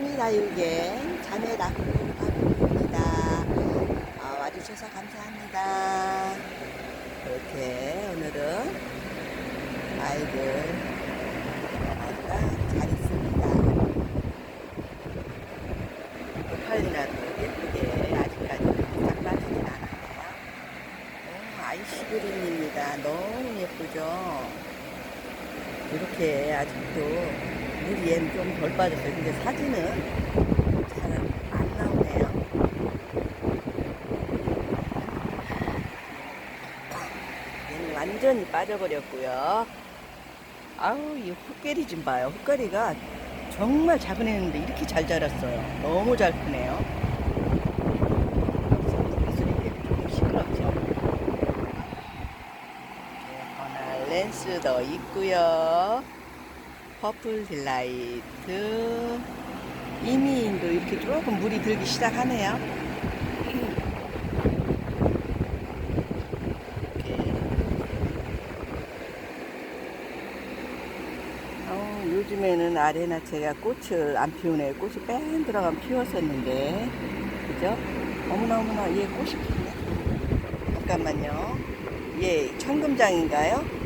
뚱이다육의 자매 낙후가입니다 아, 와주셔서 감사합니다. 이렇게 오늘은 아이들 잘 있습니다. 팔리나도 예쁘게 아직까지 싹 빠지진 않았네요. 오, 아이시 그린입니다. 너무 예쁘죠? 이렇게 아직도 물이 얘는 좀 덜 빠졌어요. 근데 사진은 잘 안 나오네요. 얘는 완전히 빠져버렸고요. 아우, 이 흙개리 좀 봐요. 흙개리가 정말 작은 애인데 이렇게 잘 자랐어요. 너무 잘 크네요. 이렇게 렌스도 있고요. 퍼플 딜라이트 이미인도 이렇게 조금 물이 들기 시작하네요. 이렇게. 어, 요즘에는 아레나 제가 꽃을 안 피우네요. 꽃이 뺑 들어가면 피웠었는데, 그죠? 어머나 어머나 얘 꽃이 피네. 잠깐만요. 얘 청금장인가요?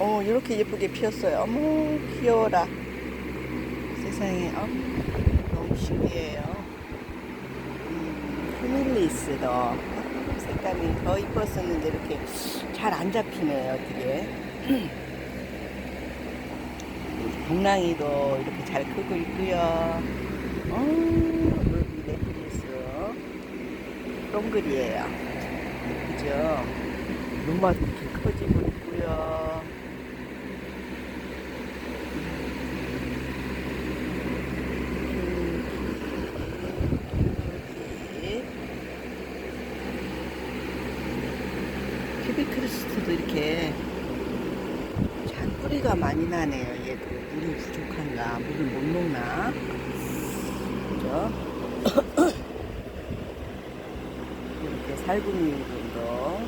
어, 이렇게 예쁘게 피었어요. 어머, 귀여워라. 세상에, 어, 너무 신기해요. 음, 휴밀리스도 색감이 더 이뻤었는데 이렇게 잘 안 잡히네요, 어떻게. 동랑이도 이렇게 잘 크고 있고요. 어, 루비 네플리스 동글이에요. 예쁘죠? 눈맛 이렇게 커지고 있고요. 큐비크리스트도 이렇게 잘 뿌리가 많이 나네요. 얘도 물이 부족한가, 물을 못 먹나, 그죠? 이렇게 살구미도 있고요.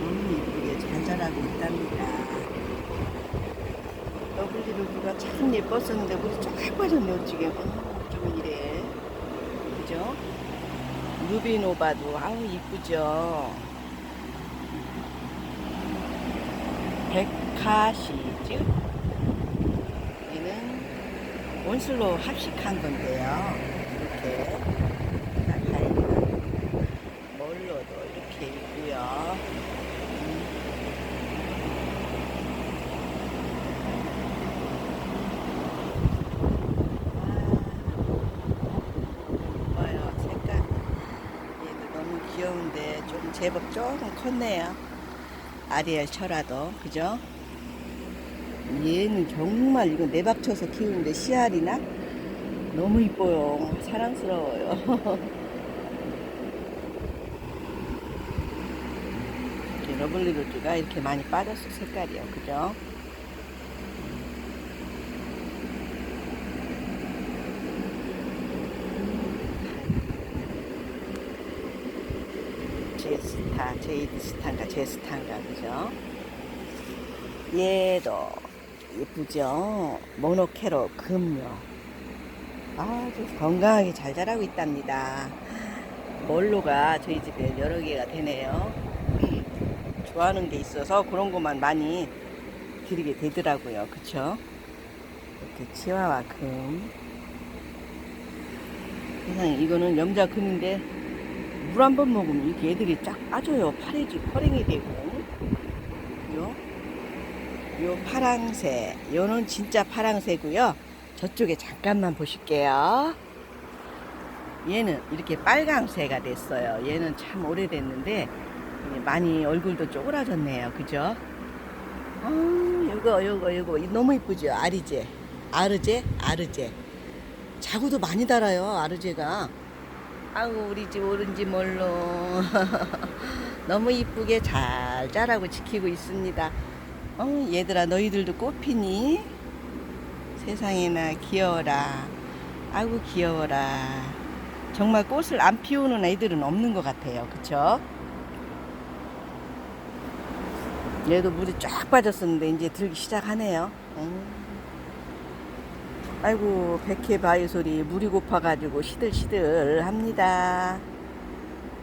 너무 이쁘게 잘 자라고 있답니다. 더블리루드가 참 예뻤었는데 물이 쫙 빠졌네 어찌게 어, 좀 이래 그죠? 루비노바도 아우 이쁘죠 백카시즈 얘는 원슬로 합식한 건데요 이렇게 멀로도 이렇게 있고요 이뻐요. 색깔. 얘도 너무 귀여운데 좀 제법 조금 컸네요. 아리엘 철화도 그죠? 얘는 정말 이거 내박 쳐서 키우는데 씨알이나 너무 이뻐요. 사랑스러워요. 러블리 로즈가 이렇게 많이 빠졌어 색깔이요. 그죠? 제스타, 제이드스탄가, 제스탄가, 그죠? 얘도 예쁘죠? 모노캐로 금요. 아주 건강하게 잘 자라고 있답니다. 몰로가 저희 집에 여러 개가 되네요. 좋아하는 게 있어서 그런 것만 많이 드리게 되더라고요. 그쵸? 이렇게 치와와 금. 세상에, 이거는 염자 금인데 물 한 번 먹으면 이렇게 애들이 쫙 빠져요. 파래지, 퍼랭이 되고. 요, 요 파랑새. 요는 진짜 파랑새고요. 저쪽에 잠깐만 보실게요. 얘는 이렇게 빨강새가 됐어요. 얘는 참 오래됐는데 많이 얼굴도 쪼그라졌네요. 그죠? 아, 요거, 요거, 요거. 너무 이쁘죠? 아리제. 아르제? 아르제. 자구도 많이 달아요. 아르제가. 아우 우리 집 오른지 몰로 너무 이쁘게 잘 자라고 지키고 있습니다. 어, 얘들아 너희들도 꽃피니? 세상에나 귀여워라. 아이고 귀여워라. 정말 꽃을 안 피우는 애들은 없는 것 같아요. 그쵸? 얘도 물이 쫙 빠졌었는데 이제 들기 시작하네요. 음. 아이고 백회 바위 소리 물이 고파가지고 시들시들 합니다.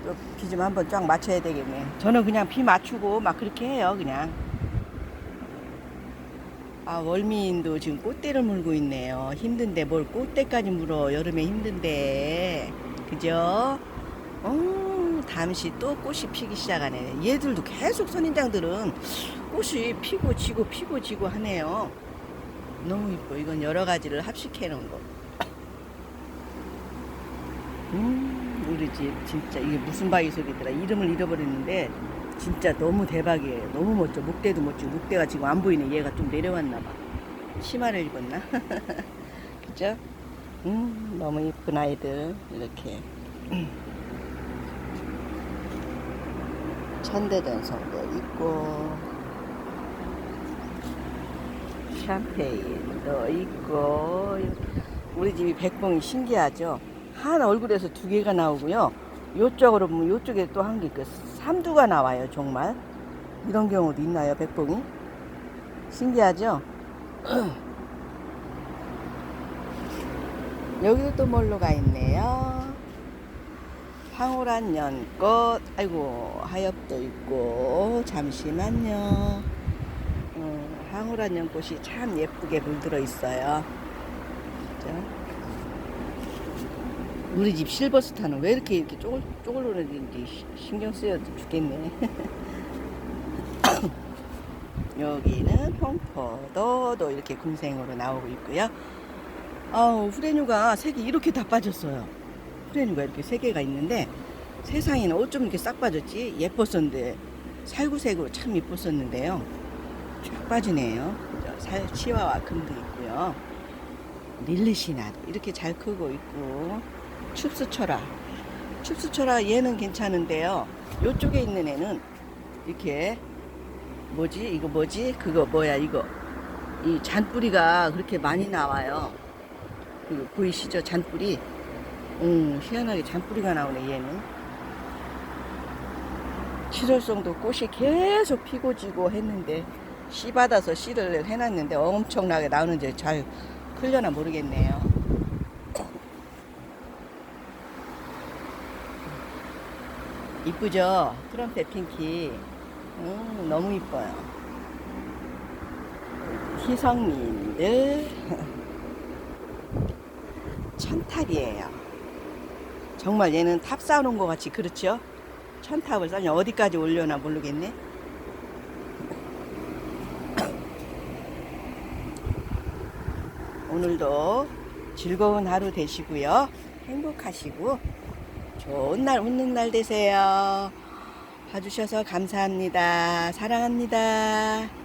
또비좀 한번 쫙 맞춰야 되겠네. 저는 그냥 비 맞추고 막 그렇게 해요 그냥. 아 월미인도 지금 꽃대를 물고 있네요. 힘든데 뭘 꽃대까지 물어 여름에 힘든데 그죠? 어 잠시 또 꽃이 피기 시작하네. 얘들도 계속 선인장들은 꽃이 피고 지고 피고 지고 하네요. 너무 이뻐. 이건 여러 가지를 합식해 놓은 거. 음, 우리 집 진짜 이게 무슨 바위 소리더라. 이름을 잃어버렸는데 진짜 너무 대박이에요. 너무 멋져. 목대도 멋지고 목대가 지금 안 보이네. 얘가 좀 내려왔나 봐. 치마를 입었나? 그죠? 음, 너무 이쁜 아이들 이렇게 천대전성도 있고 샴페인도 있고 우리 집이 백봉이 신기하죠? 한 얼굴에서 두 개가 나오고요. 요쪽으로 보면 요쪽에 또 한 개 있고 삼두가 나와요 정말. 이런 경우도 있나요 백봉이? 신기하죠? 여기도 또 뭘로 가 있네요? 황홀한 연꽃. 아이고 하엽도 있고 잠시만요 어, 황홀한 연꽃이 참 예쁘게 물들어 있어요. 그죠? 우리 집 실버스타는 왜 이렇게 이렇게 쪼글 쪼글거리는지 신경 쓰여 죽겠네. 여기는 홍포도도 이렇게 금생으로 나오고 있고요. 아우 후레뉴가 색이 이렇게 다 빠졌어요. 후레뉴가 이렇게 세 개가 있는데 세상에는 어쩜 이렇게 싹 빠졌지? 예뻤었는데 살구색으로 참 예뻤었는데요 쫙 빠지네요. 치와와 금도 있고요. 릴리시나도 이렇게 잘 크고 있고. 춥스철아 춥스철아 얘는 괜찮은데요. 요쪽에 있는 애는 이렇게 뭐지? 이거 뭐지? 그거 뭐야 이거? 이 잔뿌리가 그렇게 많이 나와요. 그 보이시죠? 잔뿌리? 음 희한하게 잔뿌리가 나오네 얘는. 7월송도 꽃이 계속 피고 지고 했는데 씨 받아서 씨를 해놨는데 엄청나게 나오는지 잘 클려나 모르겠네요 이쁘죠 트럼펫 핑키 음, 너무 이뻐요 희성님들 천탑이에요. 정말 얘는 탑 쌓아놓은 것 같이 그렇죠? 천탑을 쌓냐 어디까지 올려나 모르겠네. 오늘도 즐거운 하루 되시고요. 행복하시고 좋은 날 웃는 날 되세요. 봐주셔서 감사합니다. 사랑합니다.